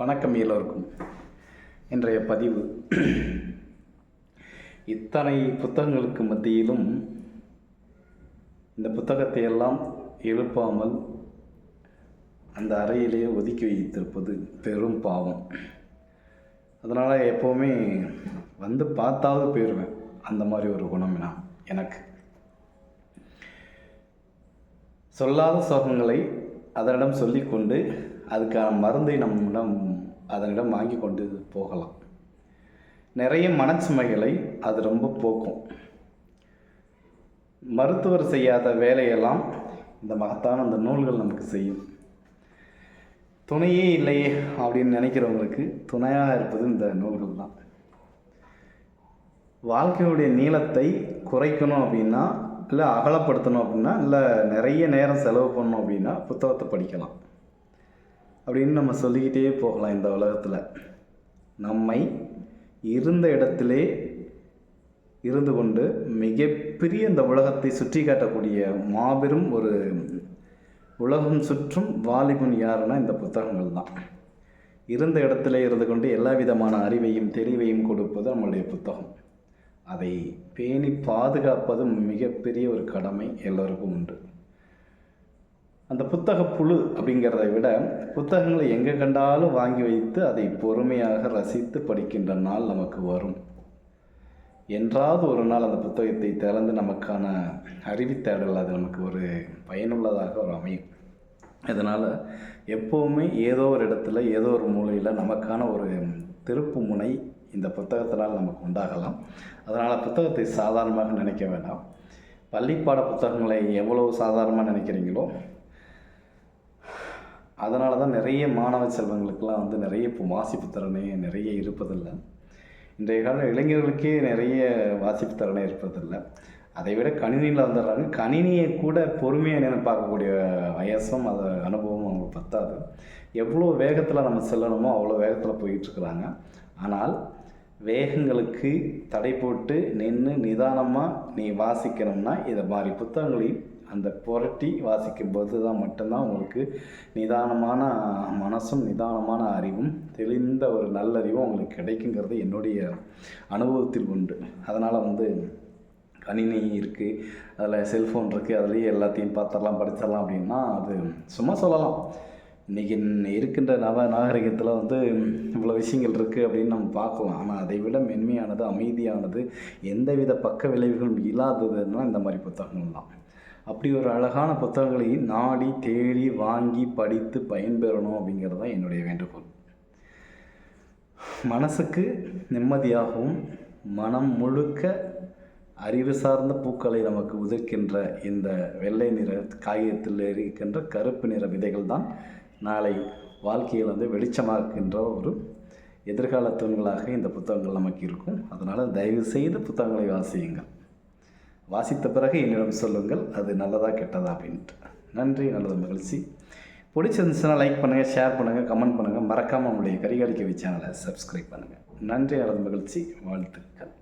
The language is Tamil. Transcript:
வணக்கம் எல்லோருக்கும். இன்றைய பதிவு இத்தனை புத்தகங்களுக்கு மத்தியிலும் இந்த புத்தகத்தை எல்லாம் எழுப்பாமல் அந்த அறையிலேயே ஒதுக்கி வைத்திருப்பது பெரும் பாவம். அதனால் எப்போவுமே வந்து பார்த்தாவது போயிடுவேன் அந்த மாதிரி ஒரு குணம் நான் எனக்கு. சொல்லாத சோகங்களை அதனிடம் சொல்லிக்கொண்டு அதுக்கான மருந்தை நம்மிடம் அதனிடம் வாங்கி கொண்டு போகலாம். நிறைய மனச்சுமைகளை அது ரொம்ப போக்கும். மருத்துவர் செய்யாத வேலையெல்லாம் இந்த மகத்தான அந்த நூல்கள் நமக்கு செய்யும். துணையே இல்லையே அப்படின்னு நினைக்கிறவங்களுக்கு துணையாக இருப்பது இந்த நூல்கள் தான். வாழ்க்கையுடைய நீளத்தை குறைக்கணும் அப்படின்னா இல்லை அகலப்படுத்தணும் அப்படின்னா இல்லை நிறைய நேரம் செலவு பண்ணணும் அப்படின்னா புத்தகத்தை படிக்கலாம். அப்படின்னு நம்ம சொல்லிக்கிட்டே போகலாம் இந்த உலகத்தில். நம்மை இருந்த இடத்திலே இருந்து கொண்டு மிகப்பெரிய இந்த உலகத்தை சுற்றி காட்டக்கூடிய மாபெரும் ஒரு உலகம் சுற்றும் வாலிபன் யாருன்னா இந்த புத்தகங்கள் தான். இருந்த இடத்துல இருந்து கொண்டு எல்லா விதமான அறிவையும் தெளிவையும் கொடுப்பது நம்மளுடைய புத்தகம். அதை பேணி பாதுகாப்பது மிகப்பெரிய ஒரு கடமை எல்லோருக்கும் உண்டு. அந்த புத்தக புழு அப்படிங்கிறத விட புத்தகங்களை எங்கே கண்டாலும் வாங்கி வைத்து அதை பொறுமையாக ரசித்து படிக்கின்ற நாள் நமக்கு வரும். என்றாவது ஒரு நாள் அந்த புத்தகத்தை திறந்து நமக்கான அறிவித்தேடல் அது நமக்கு ஒரு பயனுள்ளதாக ஒரு அமையும். இதனால் எப்போவுமே ஏதோ ஒரு இடத்துல ஏதோ ஒரு மூலையில் நமக்கான ஒரு திருப்பு முனை இந்த புத்தகத்தினால் நமக்கு உண்டாகலாம். அதனால் புத்தகத்தை சாதாரணமாக நினைக்க வேண்டாம். பள்ளிப்பாட புத்தகங்களை எவ்வளவு சாதாரணமாக நினைக்கிறீங்களோ அதனால தான் நிறைய மாணவ செல்வங்களுக்கெல்லாம் வந்து நிறைய இப்போ வாசிப்பு திறனே நிறைய இருப்பதில்லை. இன்றைய கால இளைஞர்களுக்கே நிறைய வாசிப்பு திறனே இருப்பதில்லை. அதை விட கணினியில் வந்துடுறாங்க கணினியை கூட பொறுமையாக நின்று பார்க்கக்கூடிய வயசும் அது அனுபவமும் அவங்களுக்கு பத்தாது. எவ்வளோ வேகத்தில் நம்ம செல்லணுமோ அவ்வளோ வேகத்தில் போயிட்டுருக்குறாங்க. ஆனால் வேகங்களுக்கு தடை போட்டு நின்று நிதானமாக நீ வாசிக்கணும்னா இதை மாதிரி புத்தகங்களையும் அந்த புரட்டி வாசிக்கும் போது தான் மட்டும்தான் உங்களுக்கு நிதானமான மனசும் நிதானமான அறிவும் தெளிந்த ஒரு நல்லறிவும் உங்களுக்கு கிடைக்குங்கிறது என்னுடைய அனுபவத்தில் உண்டு. அதனால் வந்து கணினி இருக்குது அதில் செல்ஃபோன் இருக்குது அதுலேயே எல்லாத்தையும் பார்த்தரலாம் படிச்சிடலாம் அப்படின்னா அது சும்மா சொல்லலாம். இன்றைக்கி இருக்கின்ற நவ நாகரிகத்தில் வந்து இவ்வளோ விஷயங்கள் இருக்குது அப்படின்னு நம்ம பார்க்கலாம். ஆனால் அதை விட மென்மையானது அமைதியானது எந்தவித பக்க விளைவுகளும் இல்லாததுன்னா இந்த மாதிரி புத்தகங்கள் தான் அப்படி ஒரு அழகான புத்தகங்களை நாடி தேடி வாங்கி படித்து பயன்பெறணும் அப்படிங்கிறது தான் என்னுடைய வேண்டுகோள். மனசுக்கு நிம்மதியாகவும் மனம் முழுக்க அறிவு சார்ந்த பூக்களை நமக்கு உதிர்க்கின்ற இந்த வெள்ளை நிற காகிதத்தில் இருக்கின்ற கருப்பு நிற விதைகள் தான் நாளை வாழ்க்கையில் வந்து வெளிச்சமாக்குகின்ற ஒரு எதிர்கால தூண்களாக இந்த புத்தகங்கள் நமக்கு இருக்கும். அதனால் தயவு செய்து புத்தகங்களை வாசியுங்கள். வாசித்த பிறகு என்னிடம் சொல்லுங்கள் அது நல்லதா கெட்டதா அப்படின்ட்டு. நன்றி நல்லது மகிழ்ச்சி. பிடிச்சிருந்துச்சுன்னா லைக் பண்ணுங்கள் ஷேர் பண்ணுங்கள் கமெண்ட் பண்ணுங்கள் மறக்காமல் உங்களுடைய கரிகாலிக்கவி சேனலை சப்ஸ்கிரைப் பண்ணுங்கள் நன்றி நல்லது மகிழ்ச்சி. வாழ்த்துக்கள்.